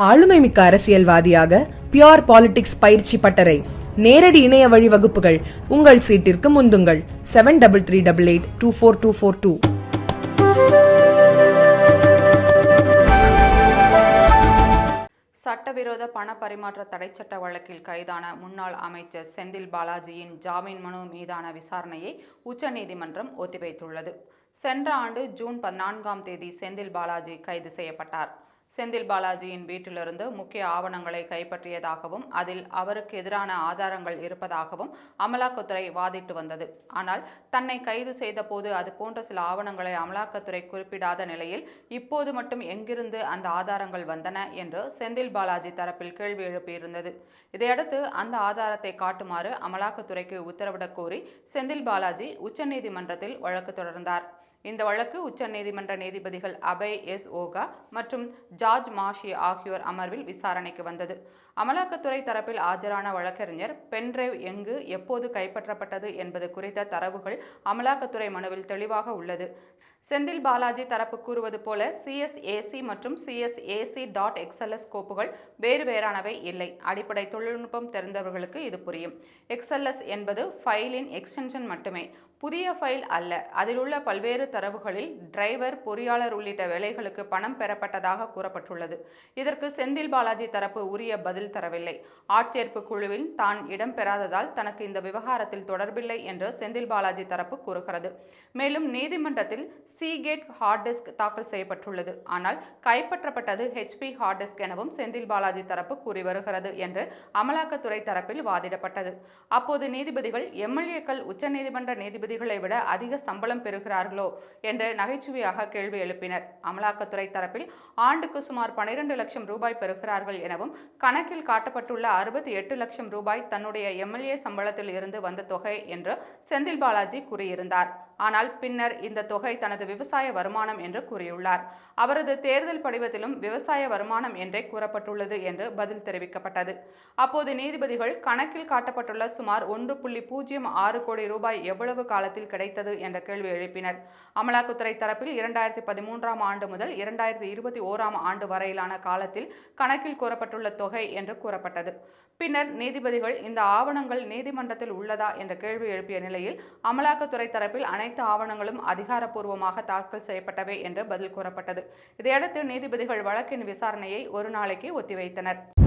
ஆளுமைமிக்க அரசியல்வாதியாக pure politics பயிற்சி பட்டறை. நேரடி இணைய வழி வகுப்புகள். உங்கள் சீட்டிற்கு முந்துங்கள். Seven double three double eight two four two four two சட்டவிரோத பண பரிமாற்ற தடைச்சட்ட வழக்கில் கைதான முன்னாள் அமைச்சர் செந்தில் பாலாஜியின் ஜாமீன் மனு மீதான விசாரணையை உச்சநீதிமன்றம் ஒத்திவைத்துள்ளது. சென்ற ஆண்டு ஜூன் பதினான்காம் தேதி செந்தில் பாலாஜி கைது செய்யப்பட்டார். செந்தில் பாலாஜியின் வீட்டிலிருந்து முக்கிய ஆவணங்களை கைப்பற்றியதாகவும் அதில் அவருக்கு எதிரான ஆதாரங்கள் இருப்பதாகவும் அமலாக்கத்துறை வாதிட்டு வந்தது. ஆனால் தன்னை கைது செய்தபோது அது போன்ற சில ஆவணங்களை அமலாக்கத்துறை குறிப்பிடாத நிலையில் இப்போது மட்டும் எங்கிருந்து அந்த ஆதாரங்கள் வந்தன என்று செந்தில் பாலாஜி தரப்பில் கேள்வி எழுப்பியிருந்தது. இதையடுத்து அந்த ஆதாரத்தை காட்டுமாறு அமலாக்கத்துறைக்கு உத்தரவிடக் கோரி செந்தில் பாலாஜி உச்சநீதிமன்றத்தில் வழக்கு தொடர்ந்தார். இந்த வழக்கு உச்சநீதிமன்ற நீதிபதிகள் அபய் எஸ் ஓகா மற்றும் ஜார்ஜ் மாஷி ஆகியோர் அமர்வில் விசாரணைக்கு வந்தது. அமலாக்கத்துறை தரப்பில் ஆஜரான வழக்கறிஞர் பென்டிரைவ் எங்கு எப்போது கைப்பற்றப்பட்டது என்பது குறித்த தரவுகள் அமலாக்கத்துறை மனுவில் தெளிவாக உள்ளது. செந்தில் பாலாஜி தரப்பு கூறுவது போல சிஎஸ்ஏசி மற்றும் சிஎஸ்ஏசி டாட் எக்ஸ்எல்எஸ் கோப்புகள் வேறு வேறானவை இல்லை. அடிப்படை தொழில்நுட்பம் தெரிந்தவர்களுக்கு இது புரியும். எக்ஸ்எல்எஸ் என்பது ஃபைலின் எக்ஸ்டென்ஷன் மட்டுமே. புதிய ஃபைல் அல்ல. அதில் உள்ள பல்வேறு தரவுகளில் டிரைவர் பொறியாளர் உள்ளிட்ட வேலைகளுக்கு பணம் பெறப்பட்டதாக கூறப்பட்டுள்ளது. இதற்கு செந்தில் பாலாஜி தரப்பு உரிய பதில் தரவில்லை. ஆட்சேர்ப்பு குழுவில் தான் இடம்பெறாததால் தனக்கு இந்த விவகாரத்தில் தொடர்பில்லை என்று செந்தில் பாலாஜி தரப்பு கூறுகிறது. மேலும் நீதிமன்றத்தில் சீகேட் ஹார்ட் டிஸ்க் தாக்கல் செய்யப்பட்டுள்ளது. ஆனால் கைப்பற்றப்பட்டது ஹெச்பி ஹார்ட் டிஸ்க் எனவும் செந்தில் பாலாஜி தரப்பு கூறி வருகிறது என்று அமலாக்கத்துறை தரப்பில் வாதிடப்பட்டது. அப்போது நீதிபதிகள் எம்எல்ஏக்கள் உச்சநீதிமன்ற நீதிபதிகளை விட அதிக சம்பளம் பெறுகிறார்களோ என்று நகைச்சுவையாக கேள்வி எழுப்பினர். அமலாக்கத்துறை தரப்பில் ஆண்டுக்கு சுமார் பனிரெண்டு லட்சம் ரூபாய் பெறுகிறார்கள் எனவும் கணக்கில் காட்டப்பட்டுள்ள அறுபத்தி எட்டு லட்சம் ரூபாய் தன்னுடைய எம்எல்ஏ சம்பளத்தில் இருந்து வந்த தொகை என்று செந்தில் பாலாஜி கூறியிருந்தார். ஆனால் பின்னர் இந்த தொகை தனது விவசாய வருமானம் என்று கூறியுள்ளார். அவரது தேர்தல் படிவத்திலும் விவசாய வருமானம் என்றே கூறப்பட்டுள்ளது என்று பதில் தெரிவிக்கப்பட்டது. அப்போது நீதிபதிகள் கணக்கில் காட்டப்பட்டுள்ள சுமார் ஒன்று புள்ளி பூஜ்ஜியம் ஆறு கோடி ரூபாய் எவ்வளவு காலத்தில் கிடைத்தது என்ற கேள்வி எழுப்பினர். அமலாக்கத்துறை தரப்பில் இரண்டாயிரத்தி பதிமூன்றாம் ஆண்டு முதல் இரண்டாயிரத்தி இருபத்தி ஓராம் ஆண்டு வரையிலான காலத்தில் கணக்கில் கூறப்பட்டுள்ள தொகை என்று கூறப்பட்டது. பின்னர் நீதிபதிகள் இந்த ஆவணங்கள் நீதிமன்றத்தில் உள்ளதா என்ற கேள்வி எழுப்பிய நிலையில் அமலாக்கத்துறை தரப்பில் அனைத்து ஆவணங்களும் அதிகாரப்பூர்வமாக தாக்கல் செய்யப்பட்டவை என்று பதில் கூறப்பட்டது. இதையடுத்து நீதிபதிகள் வழக்கின் விசாரணையை ஒரு நாளைக்கு ஒத்திவைத்தனர்.